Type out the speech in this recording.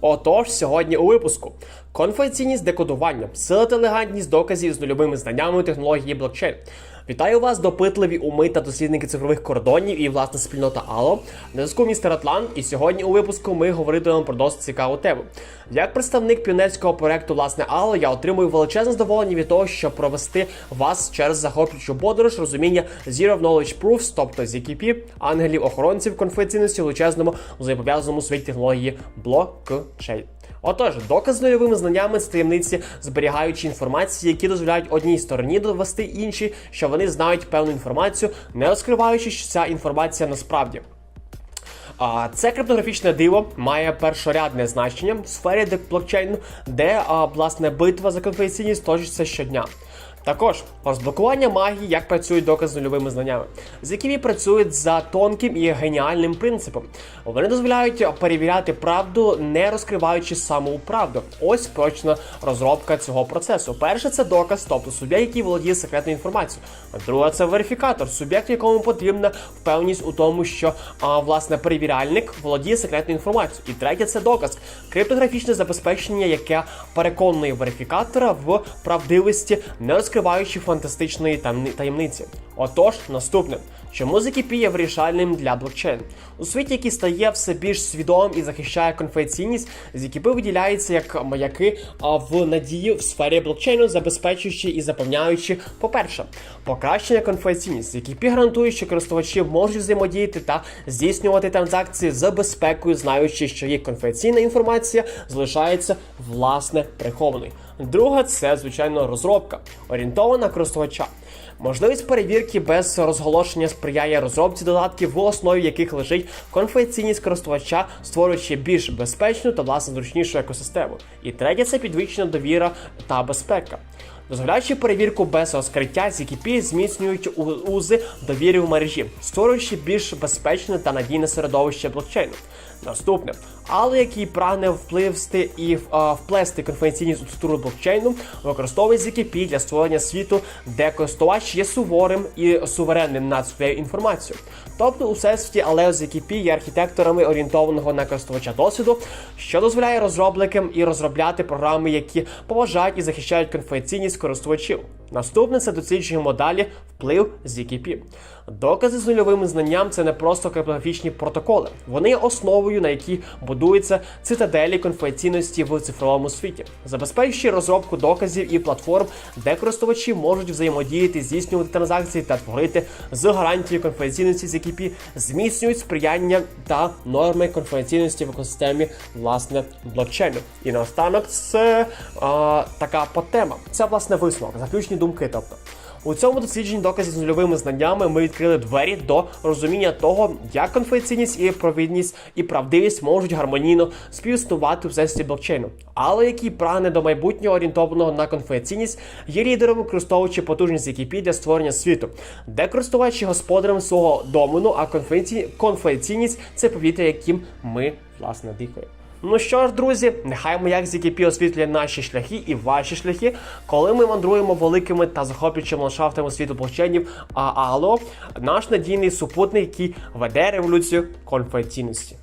Отож, сьогодні у випуску конфесійність декодування, сила та елегантність доказів з нульовими знаннями технології блокчейн. Вітаю вас, допитливі уми та дослідники цифрових кордонів і власна спільнота Ало. На зв'язку містер Атлант, і сьогодні у випуску ми говоритимемо про досить цікаву тему. Як представник піонерського проекту власне Ало, я отримую величезне задоволення від того, щоб провести вас через захоплюючу подорож розуміння Zero Knowledge Proofs, тобто ZKP, ангелів охоронців конфіденційності величезному взаємопов'язаному світі технології блокчейн. Отож, доказ з нульовими знаннями з таємниці, зберігаючи інформації, які дозволяють одній стороні довести іншій, що вони знають певну інформацію, не розкриваючи, що ця інформація насправді. А це криптографічне диво має першорядне значення в сфері блокчейну, де а, власне битва за конфіденційність точиться щодня. Також розблокування магії, як працюють докази з нульовими знаннями, з якими працюють за тонким і геніальним принципом. Вони дозволяють перевіряти правду, не розкриваючи саму правду. Ось точна розробка цього процесу. Перше це доказ, тобто суб'єкт, який володіє секретною інформацією. Друге це верифікатор, суб'єкт, якому потрібна впевненість у тому, що а, власне перевіряльник володіє секретною інформацією. І третє це доказ, криптографічне забезпечення, яке переконує верифікатора в правдивості, не розкриваючи фантастичної таємниці. Отож, наступне. Чому ZKP є вирішальним для блокчейну? У світі, який стає все більш свідомим і захищає конфіденційність, ZKP виділяється як маяки в надії в сфері блокчейну, забезпечуючи і запевняючи, по-перше, покращення конфіденційності. ZKP гарантує, що користувачі можуть взаємодіяти та здійснювати транзакції з безпекою, знаючи, що їх конфіденційна інформація залишається власне прихованою. Друге, це звичайно розробка, орієнтована на користувача. Можливість перевірки без розголошення сприяє розробці додатків, в основі яких лежить конфіденційність користувача, створюючи більш безпечну та власне зручнішу екосистему. І третє це підвищена довіра та безпека. Дозволяючи перевірку без розкриття, ZKP зміцнюють узи довіри в мережі, створюючи більш безпечне та надійне середовище блокчейну. Наступне, але який прагне впливсти і а, вплести конфіденційність у структуру блокчейну, використовує ZKP для створення світу, де користувач є суворим і суверенним над своєю інформацією. Тобто у всесвіті Aleo ZKP є архітекторами орієнтованого на користувача досвіду, що дозволяє розробникам і розробляти програми, які поважають і захищають конфіденційність користувачів. Наступне це досліджуємо далі вплив ZKP. Докази з нульовим знанням це не просто криптографічні протоколи. Вони є основою, на якій будуються цитаделі конфіденційності в цифровому світі, забезпечуючи розробку доказів і платформ, де користувачі можуть взаємодіяти, здійснювати транзакції та творити з гарантією конфіденційності ZKP, зміцнюють сприяння та норми конфіденційності в екосистемі власне блокчейну. І наостанок це а, така потема. Це власне висновок, заключні думки. Тобто. У цьому дослідженні доказів з нульовими знаннями ми відкрили двері до розуміння того, як конфіденційність і провідність і правдивість можуть гармонійно співіснувати в всесвіті блокчейну. Але який прагне до майбутнього орієнтованого на конфіденційність, є лідером, використовуючи потужність ZKP для створення світу, де користувач є господарем свого домену, а конфіденційність це повітря, яким ми власне дихаємо. Ну що ж, друзі, нехай маяк ZKP освітлює наші шляхи і ваші шляхи, коли ми мандруємо великими та захоплюючими ландшафтами світу блокчейнів, а Ало наш надійний супутник, який веде революцію конфіденційності.